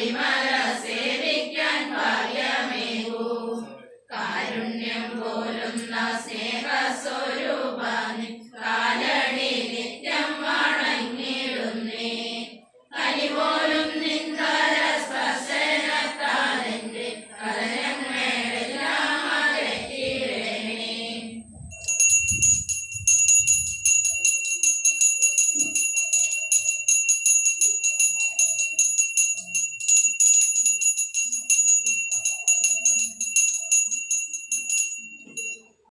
അടിമല സേവിക്കാൻ ഭാഗ്യമേകൂ. കാരുണ്യം പോലുന്ന സ്നേഹ സ്വരൂപ കാലടി നിത്യം വണങ്ങിടുന്നേ. അലിവോ